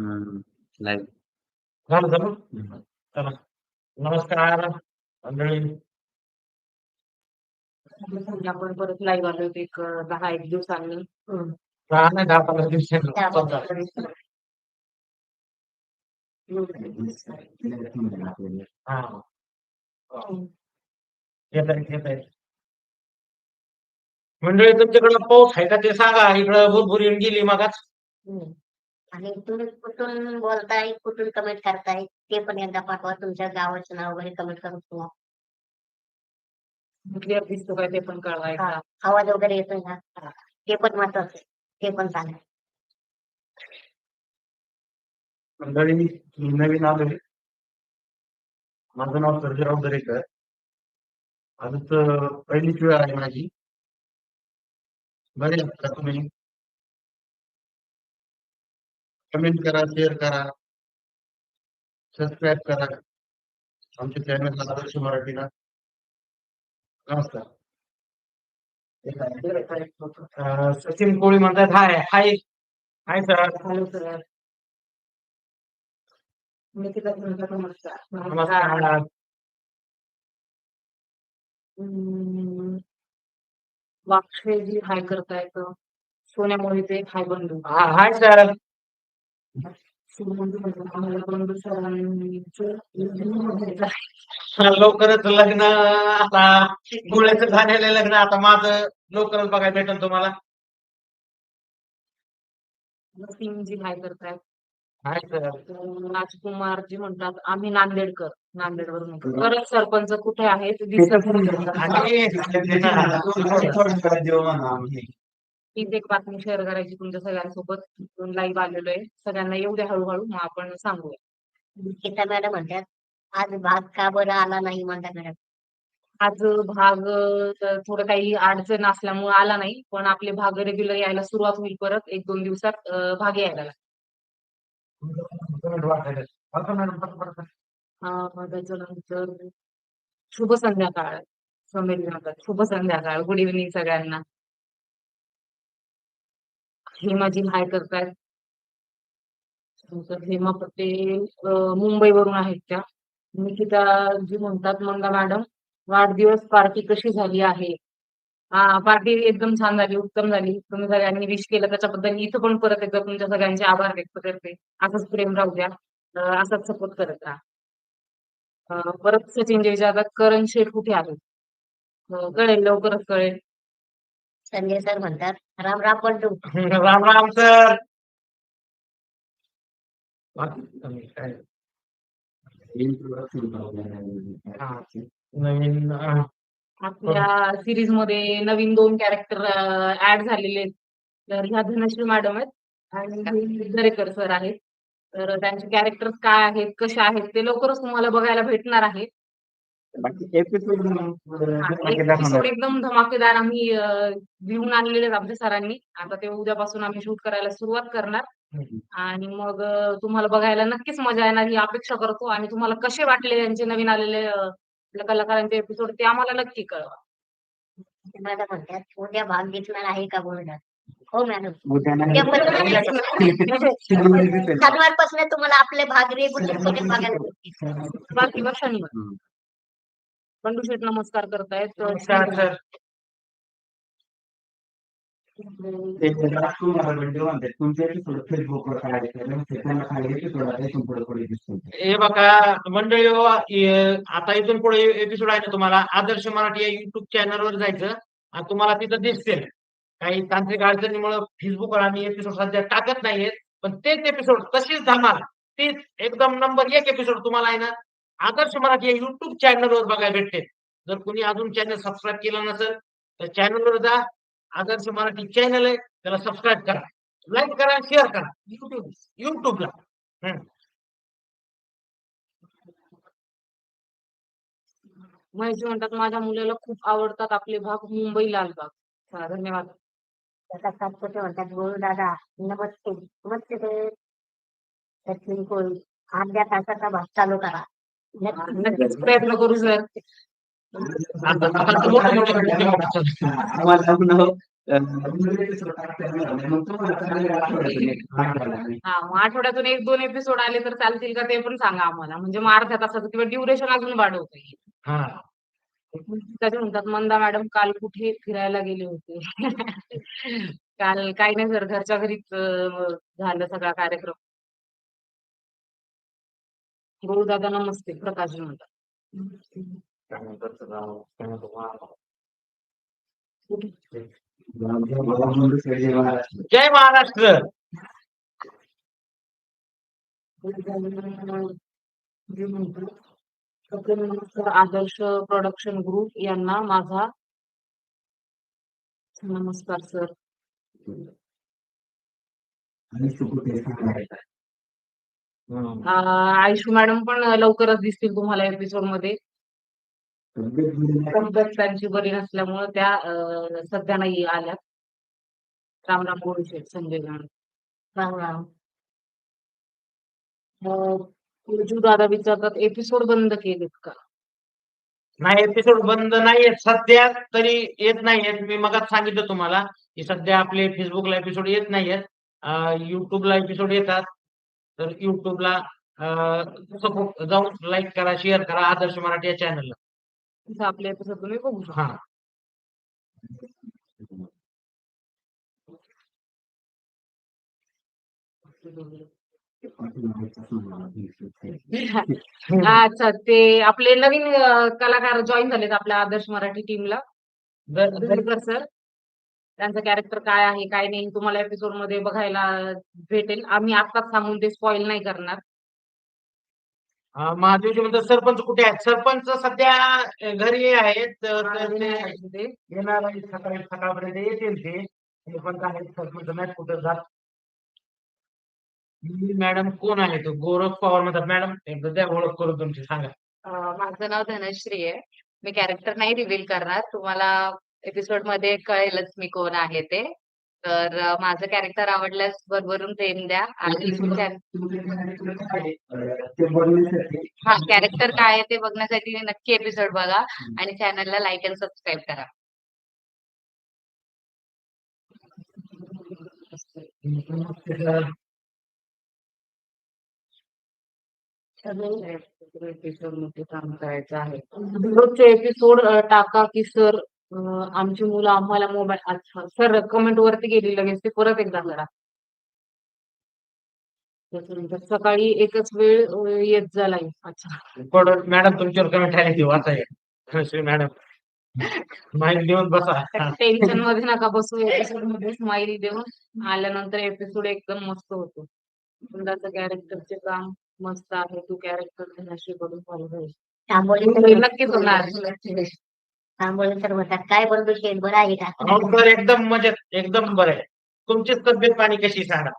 Live झालं झालं? चला. नमस्कार मंडळी. आपण परत लाईव्ह आलो होतो एक अं, दहा एक दिवसांनी. दहा नाही दहा पंधरा दिवसांनी. हा. येत आहे येत आहे मंडळी तुमच्याकडे पाऊस आहे का ते सांगा. इकडं भरपूर येऊन गेली मगाच. आणि तुम्ही कुठून बोलताय कुठून कमेंट करताय ते पण एकदा पाठवा तुमच्या गावाचं नाव वगैरे कमेंट करून ठेवा. क्लिअर दिसतो काय ते पण कळवायचा हा. आवाज वगैरे येतोय ना हा. ते पण महत्वाचं आहे. ते पण सांगा मंडळी मी नवीन आलोय माझं नाव सर्जेराव दरेकर आजच पहिलीच वेळ आहे माझी बरे आहात का तुम्ही कमेंट करा शेअर करा. सबस्क्राईब करा. आमच्या चॅनलला आदर्श मराठीला. नमस्कार. सचिन कोळी म्हणतात hi hi hi sir. Hello sir. Nikita तुमचा नमस्कार. नमस्कार. हम्म, वाक्षे हाय करतायत सोन्या मोहिते हाय बंधू हाय सर सुमंत म्हणतात, आम्हाला बंधू सरांचं लवकरच लग्न आता. गुळ्याचं झालेलं लग्न आता माझं लवकरच बघायला भेटेल तुम्हाला. सिंगजी हाय करतायत हाय सर राजकुमार जी म्हणतात आम्ही नांदेडकर. नांदेडवरून परत सरपंच कुठे आहेत? दिसत हीच एक बातमी शेअर करायची तुमच्या सगळ्यांसोबत. लाईव्ह आलेलो आहे सगळ्यांना येऊ द्या हळूहळू मग आपण सांगूया. गीता मॅडम म्हणतात आज भाग का बरं आला नाही? म्हणतात मॅडम आज भाग थोडं काही अडचण असल्यामुळे आला नाही. पण आपले भाग रेग्युलर यायला सुरुवात होईल परत एक दोन दिवसात भाग यायला त्याच्यानंतर शुभ संध्याकाळ. समीर म्हणतात शुभ संध्याकाळ. गुड इव्हनिंग सगळ्यांना. हेमा जी हाय करतायत? नंतर हेमा पटेल मुंबईवरून आहेत त्या. निकिता जी म्हणतात मंगा मॅडम वाढदिवस पार्टी कशी झाली आहे? हा पार्टी एकदम छान झाली उत्तम झाली. तुम्ही सगळ्यांनी विश केलं त्याच्याबद्दल इथं पण परत एकदा तुमच्या सगळ्यांचे आभार व्यक्त करते. असंच प्रेम राहू द्या. असाच सपोर्ट करत राहा. परत सचिन जय विचारतात करण शेठ कुठे आहेत? कळेल लवकरच कळेल. संजय सर म्हणतात राम राम बंधू राम राम सर. नवीन अं, आपल्या सिरीजमध्ये नवीन दोन कॅरेक्टर ऍड झालेले आहेत. तर ह्या धनश्री मॅडम आहेत आणि दरेकर सर आहेत. तर त्यांचे कॅरेक्टर काय आहेत कसे आहेत ते लवकरच तुम्हाला बघायला भेटणार आहे. एपिसोड एपिसोड एकदम धमाकेदार आम्ही लिहून आणलेले आहेत आमच्या सरांनी. आता ते उद्यापासून आम्ही शूट करायला सुरुवात करणार. आणि मग तुम्हाला बघायला नक्कीच मजा येणार. ही अपेक्षा करतो आणि तुम्हाला कसे वाटले यांचे नवीन आलेले कलाकारांचे एपिसोड ते आम्हाला नक्की कळवा. म्हणतात उद्या भाग घेतणार आहे का बोलणार? हो मॅडम. शनिवारी शनिवारपासून तुम्हाला आपले भाग रेग्युलरपणे बघायला. बाकी वर शनिवार बंडू शेठ नमस्कार करतायत. नमस्कार सर. हे बघा मंडळी हो, आता इथून पुढे एपिसोड आहे ना तुम्हाला आदर्श मराठी या युट्यूब चॅनलवर जायचं आणि तुम्हाला तिथं दिसतील. काही तांत्रिक अडचणीमुळे फेसबुकवर आम्ही एपिसोड सध्या टाकत नाहीयेत पण तेच एपिसोड तशीच धमाल तेच एकदम नंबर एक एपिसोड तुम्हाला आहे ना आदर्श मराठी या युट्यूब चॅनलवर बघायला भेटते जर कोणी अजून चॅनल सबस्क्राईब केलं नसेल तर चॅनलवर जा. आदर्श मराठी चॅनल आहे त्याला सबस्क्राईब करा. लाईक करा शेअर करा. युट्यूब युट्यूबला. महेश म्हणतात माझ्या मुलाला खूप आवडतात आपले भाग मुंबई लालबाग धन्यवाद. त्याचा सातपुते म्हणतात गोळू दादा नमस्ते. नमस्ते सर. सचिन कोळी. अर्ध्या तासाचा भाग चालू करा. नक्कीच. प्रयत्न करू सर. आठवड्यातून एक हा दोन एपिसोड आले तर चालतील का ते पण सांगा आम्हाला. म्हणजे मग अर्ध्या तासाचं किंवा ड्युरेशन अजून वाढवता येईल त्याचे म्हणतात मंदा मॅडम काल कुठे फिरायला गेले होते? काल काही नाही सर घरच्या घरीच झालं सगळा कार्यक्रम. दादा नमस्ते प्रकाशजी म्हणतात. जय महाराष्ट्र. आदर्श प्रोडक्शन ग्रुप यांना माझा नमस्कार सर आयुषू मॅडम पण लवकरच दिसतील तुम्हाला एपिसोडमध्ये. तब्येत बरी नाही. तब्येत त्यांची बरी नसल्यामुळे त्या अं, सध्या नाही आल्यात रामराम गोळशे संजय गाण राम राम. विचारतात एपिसोड बंद केलेत का? नाही एपिसोड बंद नाहीयेत. सध्या तरी येत नाहीयेत. मी मगाच सांगितलं तुम्हाला की सध्या आपले फेसबुकला एपिसोड येत नाहीयेत. अं, युट्यूबला एपिसोड येतात. तर युट्यूबला सपोर्ट जाऊन लाईक करा शेअर करा आदर्श मराठी या चॅनलला तिथं आपले एपिसोड तुम्ही बघू शकता. हा. अच्छा ते आपले नवीन कलाकार जॉईन झालेत आपल्या आदर्श मराठी टीमला सर त्यांचं कॅरेक्टर काय आहे काय नाही तुम्हाला एपिसोडमध्ये बघायला भेटेल. आम्ही आत्ताच सांगून ते स्पॉइल नाही करणार. महादेवजी म्हणतात सरपंच कुठे आहेत? सरपंच सध्या घरी आहेत तर ते. येणार आहेत सकाळी सकाळपर्यंत येतील ते. ते पण काय सरपंच नाही कुठं जात? मॅडम कोण आहे तो? गोरख पवार म्हणतात मॅडम एकदा द्या ओळख करून तुमची सांगा. माझं नाव धनश्री आहे. मी कॅरेक्टर नाही रिव्हील करणार. तुम्हाला एपिसोडमध्ये कळेलच मी कोण आहे ते. तर अं, माझं कॅरेक्टर आवडल्यास भरभरून प्रेम द्या आणि हा कॅरेक्टर काय आहे ते बघण्यासाठी नक्की एपिसोड बघा आणि चॅनलला लाईक अँड सबस्क्राईब करा. एपिसोडमध्ये काम करायचं आहे. रोजचे एपिसोड टाका की सर आमची मुलं आम्हाला मोबाईल अच्छा सर कमेंट वरती गेली लगेच ते परत एकदा करा. त्याच्यानंतर सकाळी एकच वेळ अं, येत झाला अच्छा. मॅडम तुमच्यावर कमेंट आली ती वाचा श्री मॅडम माहिती देऊन बसा. टेन्शनमध्ये नका बसू एपिसोडमध्ये स्माइल देऊन आल्यानंतर एपिसोड एकदम मस्त होतो. कुंदाचं कॅरेक्टरचे काम मस्त आहे तू कॅरेक्टर नशी करून फॉलो नक्कीच होणार. तांबोली तर म्हणतात काय बंधू शेठ बरं आहे का? हो सर एकदम मजेत एकदम बरं आहे. तुमचीच तब्येत पाणी कशी सांगा.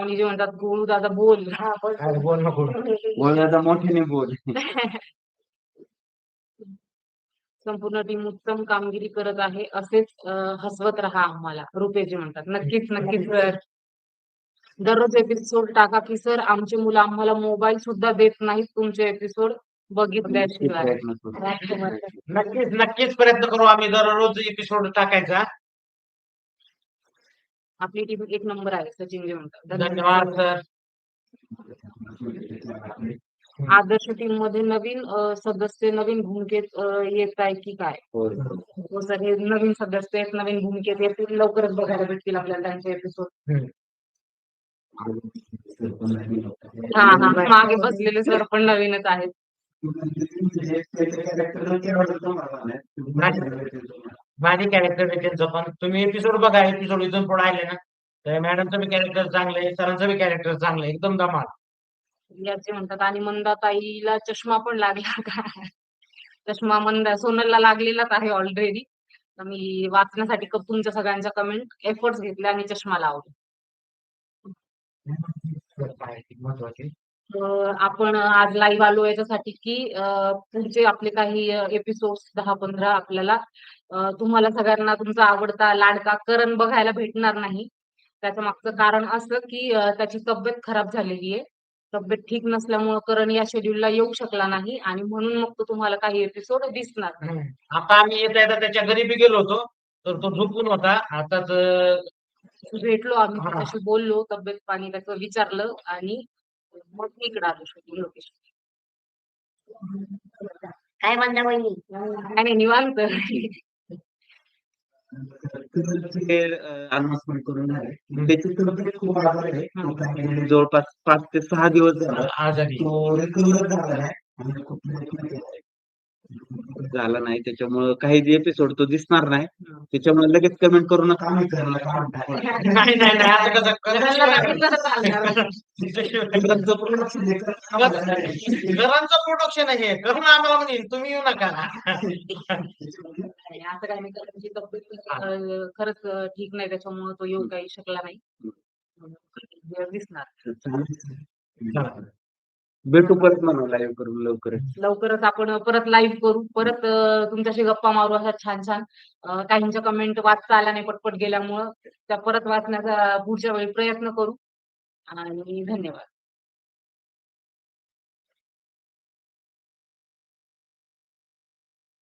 आणि जे म्हणतात गोळू दादा बोल. हा, बोल. बोल नको बोलायचा मोठ्याने बोल. संपूर्ण टीम उत्तम कामगिरी करत आहे असेच अं, हसवत राहा आम्हाला रुपेजी म्हणतात. नक्कीच नक्कीच सर. दररोज एपिसोड टाका की सर आमची मुलं आम्हाला मोबाईल सुद्धा देत नाहीत तुमचे एपिसोड बघितल्याशिवाय प्रयत्न करू. राजकुमार नक्कीच नक्कीच. प्रयत्न करू आम्ही. दररोज एपिसोड टाकायचा. आपली टीम एक नंबर आहे सचिन जे म्हणतात धन्यवाद सर आदर्श टीममध्ये नवीन अं, सदस्य नवीन भूमिकेत अं, येत आहे की काय? होय. हो सर हे नवीन सदस्य आहेत नवीन भूमिकेत येतील लवकरच बघायला भेटतील आपल्याला त्यांचे एपिसोड हा हा मागे बसलेले सर पण नवीनच आहेत. माझे कॅरेक्टर त्यांचं पण तुम्ही एपिसोड बघा एपिसोड इथून पुढे आले ना तर मॅडमचं बी कॅरेक्टर चांगलं आहे सरांचं बी कॅरेक्टर चांगलं एकदम धमाल. याचे म्हणतात आणि मंदाताईला चष्मा पण लागला का? चष्मा मंदा सोनलला लागलेलाच आहे ऑलरेडी मी वाचण्यासाठी तुमच्या सगळ्यांच्या कमेंट एफर्ट्स घेतले आणि चष्मा लावला. महत्वाची. आपण आज लाईव्ह आलो याच्यासाठी की अं, पुढचे आपले काही एपिसोड दहा पंधरा आपल्याला अं, तुम्हाला सगळ्यांना तुमचा आवडता लाडका करण बघायला भेटणार नाही त्याच्या मागचं कारण असं की अं, त्याची तब्येत खराब झालेली आहे तब्येत ठीक नसल्यामुळे करण या शेड्यूलला येऊ शकला नाही आणि म्हणून मग तो तुम्हाला काही एपिसोड दिसणार नाही. आता आम्ही येता येता त्याच्या घरी बी गेलो होतो तर तो झोपून होता आताच अं, भेटलो आम्ही हा. त्याच्याशी बोललो तब्येत पाणी त्याचं विचारलं आणि मग इकडे आलो शूटिंग लोकेशन काय म्हणता वहिनी? आणि निवांत. अनाउन्समेंट करून झाले. त्याची तब्येत खूप आजार आहे. तो काही जवळपास पाच ते सहा दिवस झाला. आजारी. तो रिकवर झाला नाही. आणि खूप झाला नाही त्याच्यामुळं काही एपिसोड तो दिसणार नाही त्याच्यामुळे लगेच कमेंट करू नका आम्ही घरला काम टाकलं. नाही नाही नाही असं कसं कसं चालणार? घरचं production करत नाही. घरांचं प्रोडक्शन आहे हे. करून आम्हाला म्हणेल तुम्ही येऊ नका असं काही नाही त्याची तब्येत खरंच ठीक नाही त्याच्यामुळे तो येऊ काही शकला नाही दिसणार भेटू परत म्हणा लाईव्ह करून लवकरच. लवकरच आपण परत लाईव्ह करू. परत अं, तुमच्याशी गप्पा मारू अशा छान छान अं, काहींच्या कमेंट वाचता आल्या नाही पटपट गेल्यामुळं. त्या परत वाचण्याचा पुढच्या वेळी प्रयत्न करू. आणि धन्यवाद.